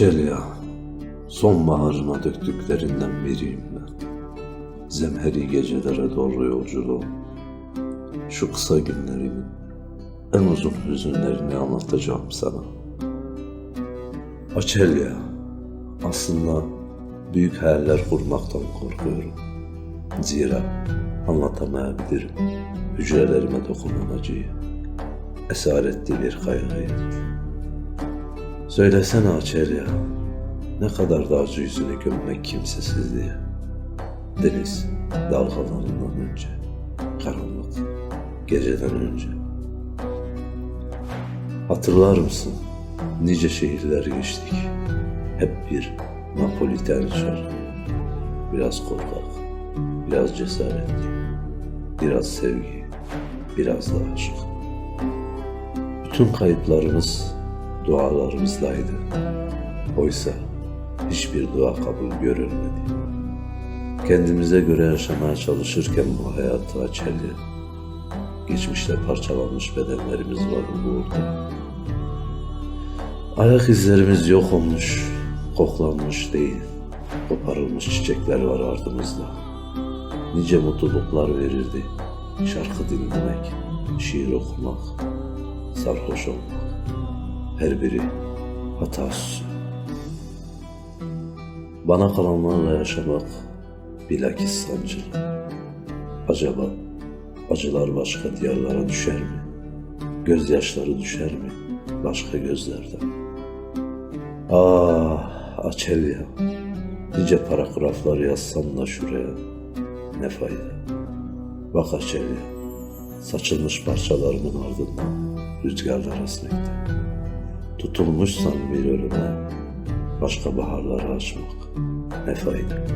Açelya, sonbaharına döktüklerinden biriyim ben. Zemheri gecelere doğru yolculuğum. Şu kısa günlerimin en uzun hüzünlerini anlatacağım sana. Açelya, aslında büyük hayaller kurmaktan korkuyorum. Zira anlatamayabilirim hücrelerime dokunan acıyı. Esaretli bir kaygıyı. Söylesene Açelya, ne kadar da acı yüzünü gömmek kimsesizliğe. Deniz dalgalarından önce, karanlık geceden önce. Hatırlar mısın? Nice şehirler geçtik. Hep bir Napoliten şarkı. Biraz korkak, biraz cesaretli, biraz sevgi, biraz da aşk. Bütün kayıplarımız dualarımızdaydı. Oysa hiçbir dua kabul görülmedi. Kendimize göre yaşamaya çalışırken bu hayatı açelya, geçmişte parçalanmış bedenlerimiz var burada. Ayak izlerimiz yok olmuş, koklanmış değil, koparılmış çiçekler var ardımızda. Nice mutluluklar verirdi, şarkı dinlemek, şiir okumak, sarhoş olmak. Her biri hatasız. Bana kalanlarla yaşamak bilakis sancılı. Acaba acılar başka diyarlara düşer mi? Gözyaşları düşer mi başka gözlerden? Ah Açelya, nice paragraflar yazsam da şuraya ne fayda? Bak Açelya, saçılmış parçalarımın ardından rüzgarlar esmekte. Tutulmuşsam bir ölüme başka baharları açmak ne fayda?